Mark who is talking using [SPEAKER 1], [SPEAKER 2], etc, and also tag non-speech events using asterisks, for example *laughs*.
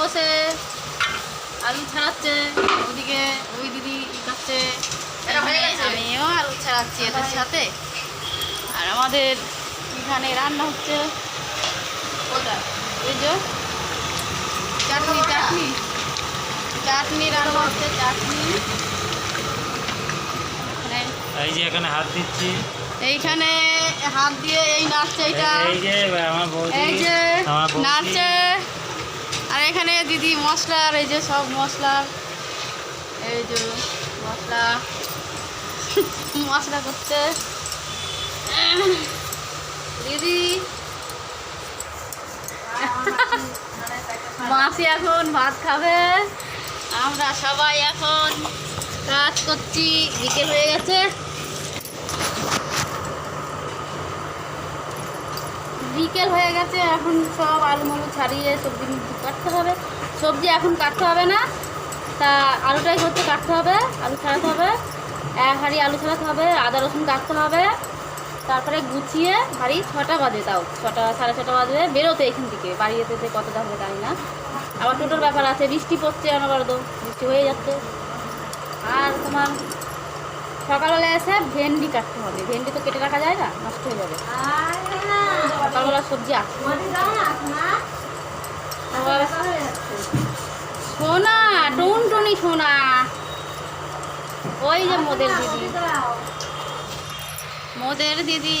[SPEAKER 1] বসে আলু ছাড়াচ্ছে ওদিকে ওই দিদি
[SPEAKER 2] হয়ে গেছে?
[SPEAKER 1] আমিও আলু ছাড়াচ্ছি এদের সাথে। আর আমাদের এখানে রান্না হচ্ছে
[SPEAKER 2] কোনটা
[SPEAKER 1] এই যে চাটনি চাটনি। চাটনি রান্না হচ্ছে চাটনি।
[SPEAKER 3] এই যে এখানে হাত দিচ্ছি।
[SPEAKER 1] এইখানে হাত দিয়ে এই নাচছে এইটা।
[SPEAKER 3] এই যে আমার বৌদি
[SPEAKER 1] এই যে
[SPEAKER 3] আমার বৌদি।
[SPEAKER 1] নাচছে এখানে দিদি মশলার এই যে সব মশলা এই যে মশলা। *laughs* মশলা করছে। দিদি। *laughs* মাসি এখন ভাত খাবে। আমরা সবাই এখন কাজ করছি বিকেল হয়ে গেছে। বিকেল হয়ে গেছে, এখন সব আলু মালু ছাড়িয়ে সবজি কাটতে হবে। সবজি এখন কাটতে হবে না, তা আলুটাই করতে কাটতে হবে, আলু ছাড়াতে হবে, এক হাঁড়ি আলু ছাড়াতে হবে, আদা রসুন কাটতে হবে, তারপরে গুছিয়ে হাঁড়ি ছটা বাজে তাও, ছটা, সাড়ে ছটা বাজবে, বেরোতে এখান থেকে বাড়ি যেতে কতটা হবে জানি না। আবার টোটোর ব্যাপার আছে, বৃষ্টি পড়ছে অনবরত, বৃষ্টি হয়ে যাচ্ছে। আর তোমার সকালবেলা এসে ভেন্ডি কাটতে হবে, ভেন্ডি তো কেটে রাখা যায় না, নষ্ট হয়ে যাবে। সকালবেলা সবজি আছে। সোনা টুন টুনি সোনা। ওই যে মোদের দিদি। মোদের দিদি।